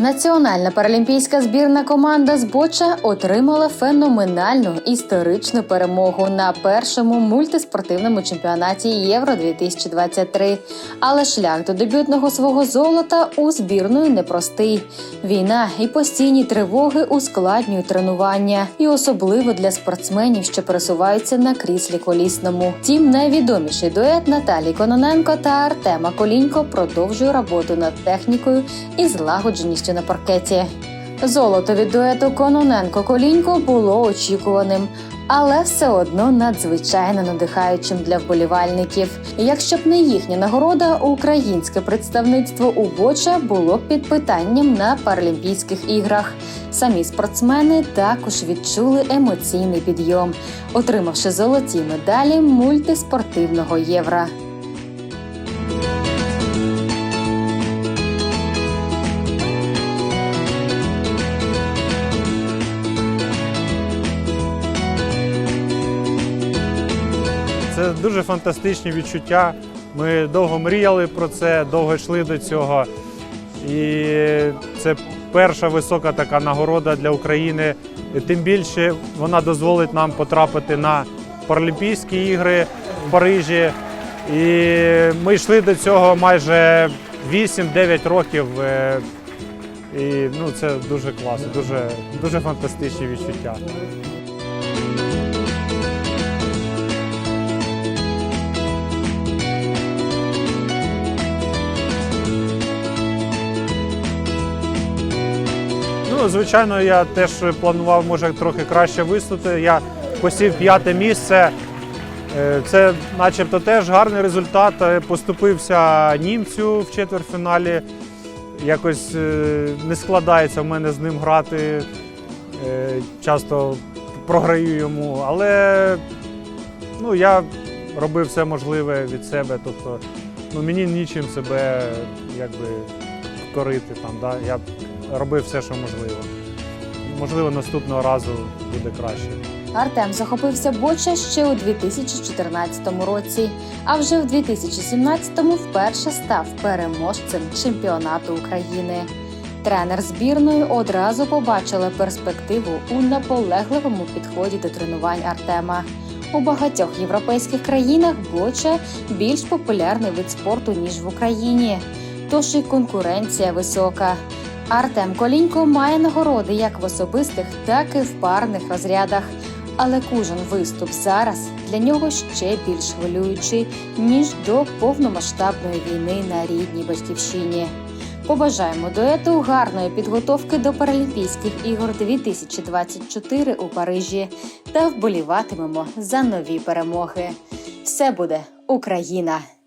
Національна паралімпійська збірна команда з Боча отримала феноменальну історичну перемогу на першому мультиспортивному чемпіонаті Євро 2023 Але шлях до дебютного свого золота у збірної непростий. Війна і постійні тривоги ускладнюють тренування, і особливо для спортсменів, що пересуваються на кріслі колісному. Тім найвідоміший дует Наталії Кононенко та Артема Колінько продовжує роботу над технікою і злагодженістю на паркеті. Золото від дуету Кононенко Колінько було очікуваним, але все одно надзвичайно надихаючим для вболівальників. Якщо б не їхня нагорода, українське представництво у Боча було б під питанням на Паралімпійських іграх. Самі спортсмени також відчули емоційний підйом, отримавши золоті медалі мультиспортивного євро. Це дуже фантастичні відчуття. Ми довго мріяли про це, довго йшли до цього. І це перша висока така нагорода для України. Тим більше вона дозволить нам потрапити на Паралімпійські ігри в Парижі. І ми йшли до цього майже 8-9 років. Е, І ну, це дуже класно, дуже, дуже фантастичні відчуття. Звичайно, я теж планував, може, трохи краще виступити. Я посів п'яте місце. Е, Це начебто теж гарний результат. Е, Поступився німцю в четвертьфіналі. Якось е, не складається в мене з ним грати. Часто програю йому. Але ну, я робив все можливе від себе. Тобто ну, мені нічим себе якби, корити. Там, да? Я робив все, що можливо. Можливо, наступного разу буде краще. Артем захопився боча ще у 2014 році, а вже в 2017-му вперше став переможцем чемпіонату України. Тренер збірної одразу побачила перспективу у наполегливому підході до тренувань Артема. У багатьох європейських країнах боча більш популярний вид спорту ніж в Україні, тож і конкуренція висока. Артем Колінько має нагороди як в особистих, так і в парних розрядах. Але кожен виступ зараз для нього ще більш хвилюючий ніж до повномасштабної війни на рідній батьківщині. Побажаємо дуету гарної підготовки до Паралімпійських ігор 2024 у Парижі та вболіватимемо за нові перемоги. Все буде Україна!